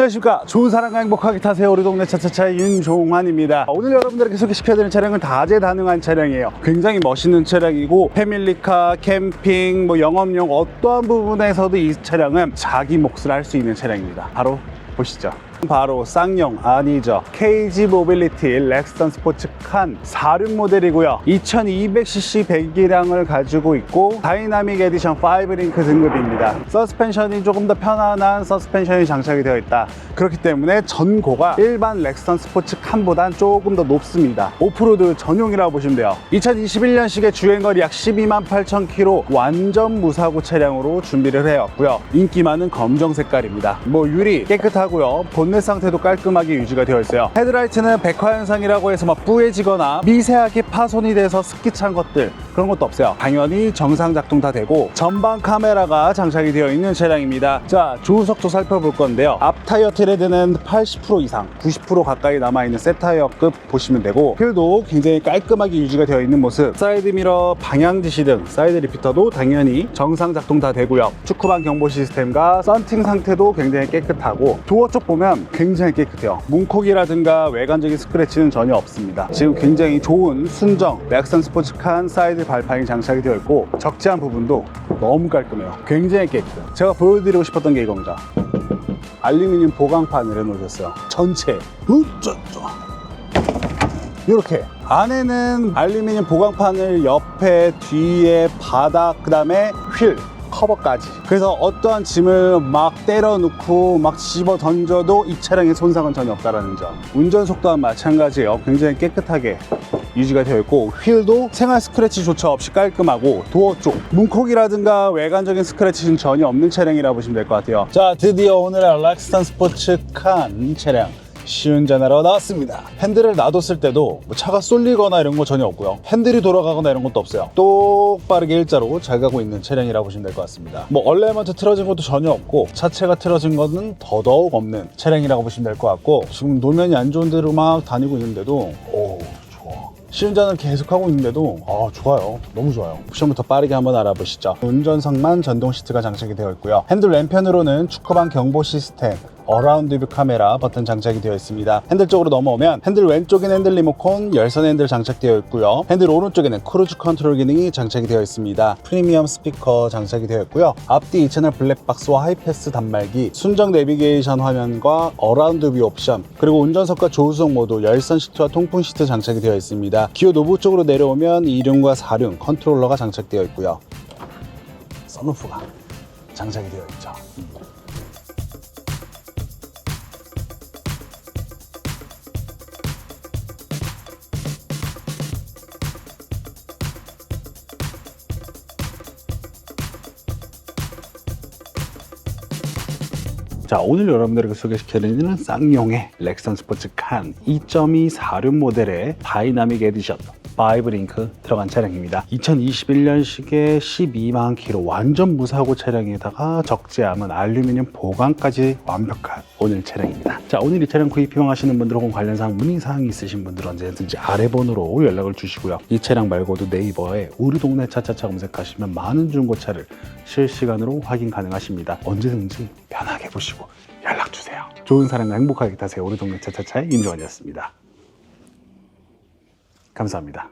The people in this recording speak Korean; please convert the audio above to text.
안녕하십니까. 좋은 사랑과 행복하게 타세요. 우리 동네 차차차의 윤종환입니다. 오늘 여러분들에게 소개시켜드리는 차량은 다재다능한 차량이에요. 굉장히 멋있는 차량이고 패밀리카 캠핑 뭐 영업용 어떠한 부분에서도 이 차량은 자기 몫을 할 수 있는 차량입니다. 바로 보시죠 바로 쌍용 아니죠. KG 모빌리티 렉스턴 스포츠 칸 4륜 모델이고요. 2200cc 배기량을 가지고 있고 다이나믹 에디션 5링크 등급입니다. 서스펜션이 조금 더 편안한 서스펜션이 장착이 되어 있다. 그렇기 때문에 전고가 일반 렉스턴 스포츠 칸보단 조금 더 높습니다. 오프로드 전용이라고 보시면 돼요. 2021년식의 주행거리 약 12만 8천 킬로 완전 무사고 차량으로 준비를 해왔고요. 인기 많은 검정 색깔입니다. 뭐 유리 깨끗하고요. 본넷 상태도 깔끔하게 유지가 되어 있어요. 헤드라이트는 백화 현상이라고 해서 막 뿌해지거나 미세하게 파손이 돼서 습기 찬 것들 그런 것도 없어요. 당연히 정상 작동 다 되고 전방 카메라가 장착이 되어 있는 차량입니다. 자 조수석도 살펴볼 건데요. 앞 타이어 트레드는 80% 이상 90% 가까이 남아있는 새 타이어급 보시면 되고 휠도 굉장히 깔끔하게 유지가 되어 있는 모습. 사이드 미러 방향 지시 등 사이드 리피터도 당연히 정상 작동 다 되고요. 축구방 경보 시스템과 썬팅 상태도 굉장히 깨끗하고 도어 쪽 보면 굉장히 깨끗해요. 문콕이라든가 외관적인 스크래치는 전혀 없습니다. 지금 굉장히 좋은 순정 렉선 스포츠칸 사이드 발판이 장착이 되어 있고 적재한 부분도 너무 깔끔해요. 굉장히 깨끗해요. 제가 보여드리고 싶었던 게 이겁니다. 알루미늄 보강판을 해놓으셨어요. 전체. 이렇게. 안에는 알루미늄 보강판을 옆에 뒤에 바닥 그 다음에 휠 커버까지. 그래서 어떠한 짐을 막 때려 넣고 막 집어 던져도 이 차량에 손상은 전혀 없다라는 점. 운전 속도와 마찬가지예요. 굉장히 깨끗하게 유지가 되어 있고 휠도 생활 스크래치조차 없이 깔끔하고 도어 쪽 문콕이라든가 외관적인 스크래치는 전혀 없는 차량이라 보시면 될 것 같아요. 자 드디어 오늘의 렉스턴 스포츠 칸 차량 시운전하러 나왔습니다. 핸들을 놔뒀을 때도 뭐 차가 쏠리거나 이런 거 전혀 없고요. 핸들이 돌아가거나 이런 것도 없어요. 똑바르게 일자로 잘 가고 있는 차량이라고 보시면 될 것 같습니다. 뭐 얼레먼트 틀어진 것도 전혀 없고 차체가 틀어진 것은 더더욱 없는 차량이라고 보시면 될 것 같고 지금 노면이 안 좋은 데로 막 다니고 있는데도 오 좋아. 시운전을 계속하고 있는데도 아 좋아요 너무 좋아요 옵션부터 빠르게 한번 알아보시죠 운전석만 전동 시트가 장착이 되어 있고요 핸들 왼편으로는 축구방 경보 시스템 어라운드 뷰 카메라 버튼 장착이 되어 있습니다. 핸들 쪽으로 넘어오면 핸들 왼쪽에는 핸들 리모컨 열선 핸들 장착되어 있고요. 핸들 오른쪽에는 크루즈 컨트롤 기능이 장착이 되어 있습니다. 프리미엄 스피커 장착이 되어 있고요. 앞뒤 2채널 블랙박스와 하이패스 단말기 순정 내비게이션 화면과 어라운드 뷰 옵션 그리고 운전석과 조수석 모두 열선 시트와 통풍 시트 장착이 되어 있습니다. 기어 노브 쪽으로 내려오면 2륜과 4륜 컨트롤러가 장착되어 있고요. 선루프가 장착이 되어 있죠 자 오늘 여러분들에게 소개시켜드리는 쌍용의 렉선 스포츠 칸 2.2 4륜 모델의 다이나믹 에디션 5링크 들어간 차량입니다. 2021년식의 12만 킬로 완전 무사고 차량에다가 적재함은 알루미늄 보강까지 완벽한 오늘 차량입니다. 자 오늘 이 차량 구입 희망하시는 분들 혹은 관련 사항 문의 사항이 있으신 분들 언제든지 아래 번호로 연락을 주시고요. 이 차량 말고도 네이버에 우리 동네 차차차 검색하시면 많은 중고차를 실시간으로 확인 가능하십니다. 언제든지 편하게 보시고 연락 주세요. 좋은 사랑과 행복하게 타세요. 우리 동네 차차차의 임종환이었습니다. 감사합니다.